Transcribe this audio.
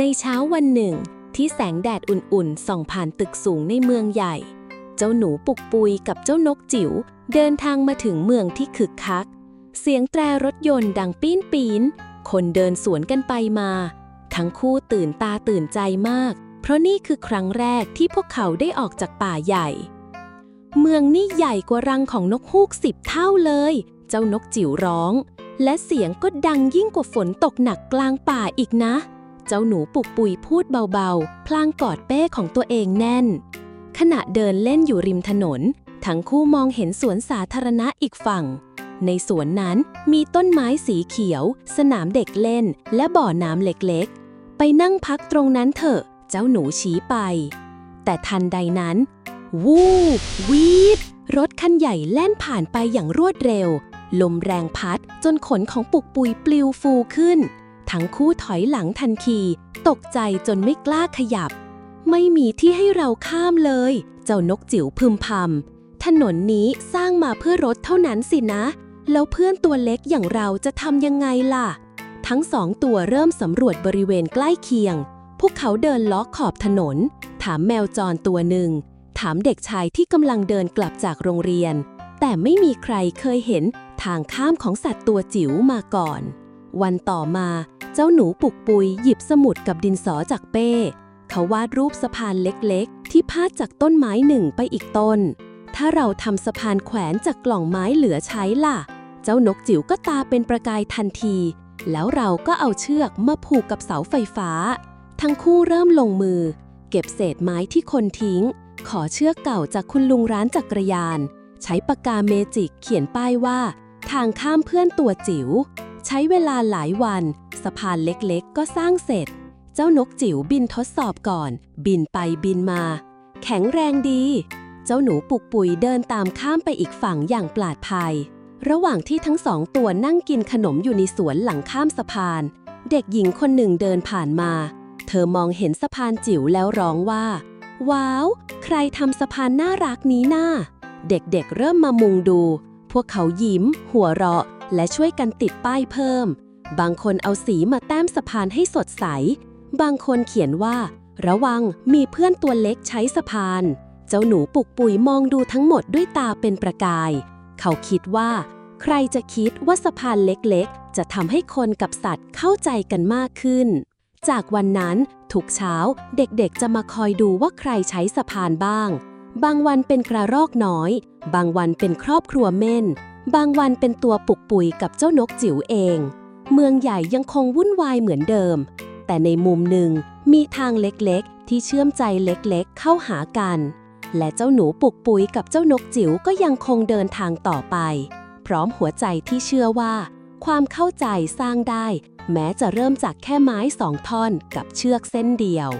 ในเช้าวันหนึ่ง ที่แสงแดดอุ่นๆ ส่องผ่านตึกสูงในเมืองใหญ่ เจ้าหนูปุกปุยกับเจ้านกจิ๋วเดินทางมาถึงเมืองที่คึกคัก เสียงแตรรถยนต์ดังปีนปีน คนเดินสวนกันไปมา ทั้งคู่ตื่นตาตื่นใจมาก เพราะนี่คือครั้งแรกที่พวกเขาได้ออกจากป่าใหญ่ เมืองนี่ใหญ่กว่ารังของนกฮูกสิบเท่าเลย เจ้านกจิ๋วร้อง และเสียงก็ดังยิ่งกว่าฝนตกหนักกลางป่าอีกนะเจ้าหนูปุกปุยพูดเบาๆ พลางกอดเป้ของตัวเองแน่น ขณะเดินเล่นอยู่ริมถนน ทั้งคู่มองเห็นสวนสาธารณะอีกฝั่ง ในสวนนั้นมีต้นไม้สีเขียว สนามเด็กเล่น และบ่อน้ำเล็กๆ ไปนั่งพักตรงนั้นเถอะ เจ้าหนูชี้ไป แต่ทันใดนั้น วูบวีดรถคันใหญ่แล่นผ่านไปอย่างรวดเร็ว ลมแรงพัดจนขนของปุกปุยปลิวฟูขึ้น ทั้งคู่ถอยหลังทันที ตกใจจนไม่กล้าขยับ ไม่มีที่ให้เราข้ามเลย เจ้านกจิ๋วพึมพำถนนนี้สร้างมาเพื่อรถเท่านั้นสินะ แล้วเพื่อนตัวเล็กอย่างเราจะทำยังไงล่ะ ทั้งสองตัวเริ่มสำรวจบริเวณใกล้เคียง พวกเขาเดินล้อขอบถนน ถามแมวจรตัวหนึ่ง ถามเด็กชายที่กำลังเดินกลับจากโรงเรียน แต่ไม่มีใครเคยเห็นทางข้ามของสัตว์ตัวจิ๋วมาก่อนวันต่อมา เจ้าหนูปุกปุยหยิบสมุดกับดินสอจากเป้ เขาวาดรูปสะพานเล็กๆ ที่พาดจากต้นไม้หนึ่งไปอีกต้น ถ้าเราทำสะพานแขวนจากกล่องไม้เหลือใช้ล่ะ เจ้านกจิ๋วก็ตาเป็นประกายทันที แล้วเราก็เอาเชือกมาผูกกับเสาไฟฟ้า ทั้งคู่เริ่มลงมือ เก็บเศษไม้ที่คนทิ้ง ขอเชือกเก่าจากคุณลุงร้านจักรยาน ใช้ปากกาเมจิกเขียนป้ายว่า ทางข้ามเพื่อนตัวจิ๋ว ใช้เวลาหลายวัน สะพานเล็กๆ ก็สร้างเสร็จ เจ้านกจิ๋วบินทดสอบก่อน บินไปบินมา แข็งแรงดี เจ้าหนูปุกปุยเดินตามข้ามไปอีกฝั่งอย่างปลอดภัย ระหว่างที่ทั้งสองตัวนั่งกินขนมอยู่ในสวนหลังข้ามสะพาน เด็กหญิงคนหนึ่งเดินผ่านมา เธอมองเห็นสะพานจิ๋วแล้วร้องว่า ว้าว ใครทำสะพานน่ารักนี้น่าเด็กๆเริ่มมามุงดู พวกเขายิ้ม หัวเราะ และช่วยกันติดป้ายเพิ่ม บางคนเอาสีมาแต้มสะพานให้สดใส บางคนเขียนว่า ระวังมีเพื่อนตัวเล็กใช้สะพาน เจ้าหนูปุกปุยมองดูทั้งหมดด้วยตาเป็นประกาย เขาคิดว่า ใครจะคิดว่าสะพานเล็กๆ จะทำให้คนกับสัตว์เข้าใจกันมากขึ้น จากวันนั้นทุกเช้าเด็กๆจะมาคอยดูว่าใครใช้สะพานบ้าง บางวันเป็นกระรอกน้อย บางวันเป็นครอบครัวเม่น บางวันเป็นตัวปุกปุยกับเจ้านกจิ๋วเอง เมืองใหญ่ยังคงวุ่นวายเหมือนเดิม แต่ในมุมหนึ่งมีทางเล็กๆ ที่เชื่อมใจเล็กๆ เข้าหากัน และเจ้าหนูปุกปุยกับเจ้านกจิ๋วก็ยังคงเดินทางต่อไป พร้อมหัวใจที่เชื่อว่า ความเข้าใจสร้างได้ แม้จะเริ่มจากแค่ไม้สองท่อนกับเชือกเส้นเดียว